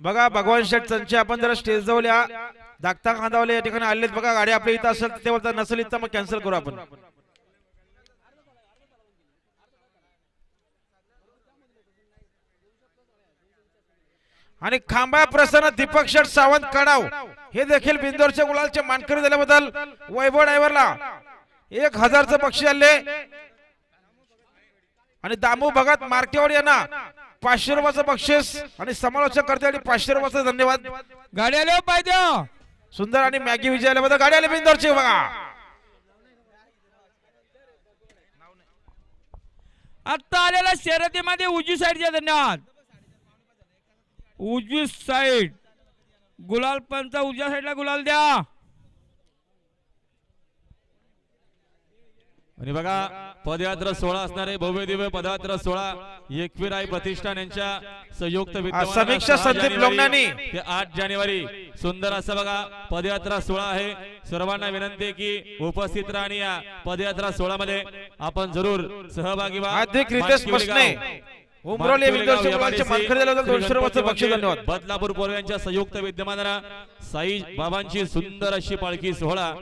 बघा भगवान शेठ संचे आपण जरा स्टेज जवळ धाकता खांदावले या ठिकाणी आलेत. बघा गाडी आपल्या इथं असेल तर ते बोलतात नसेल इथं मग कॅन्सल करू आपण. आणि खांबा प्रसन्न दीपक शेठ सावंत कडाव. हे देखील बिंदोरच्या गुलालचे मानकरी झाल्याबद्दल वैभव ड्रायव्हरला एक हजारचं पक्षी आले आणि दामू भगत मार्केवाड यांना पाचशे रुपयाचं बक्षीस आणि समालोचक करते पाचशे रुपयाचा धन्यवाद. गाडी आल्या पाहिजे सुंदर आणि मॅगी विजय आल्याबद्दल गाडी आली बिंदोरची बघा. आता आलेल्या शर्यतीमध्ये उजवी साईडच्या धन्यवाद. उजवी साईड. गुलाल पंचा उजव्या साईडला गुलाल द्या. आणि बघा पदयात्रा सोहळा असणारे भव्य दिव्य पदयात्रा सोहळा. एकविराई प्रतिष्ठान यांच्या संयुक्त विद्यमाने समीक्षा संदीप लोंगनानी. ते आठ जानेवारी. सुंदर असं बघा पदयात्रा सोहळा आहे. सर्वांना विनंती की उपस्थित राहणे या पदयात्रा सोहळ्यामध्ये आपण जरूर सहभागी व्हा. बदलापूर पोर यांच्या संयुक्त विद्यमानानं साई बाबांची सुंदर अशी पालखी सोहळा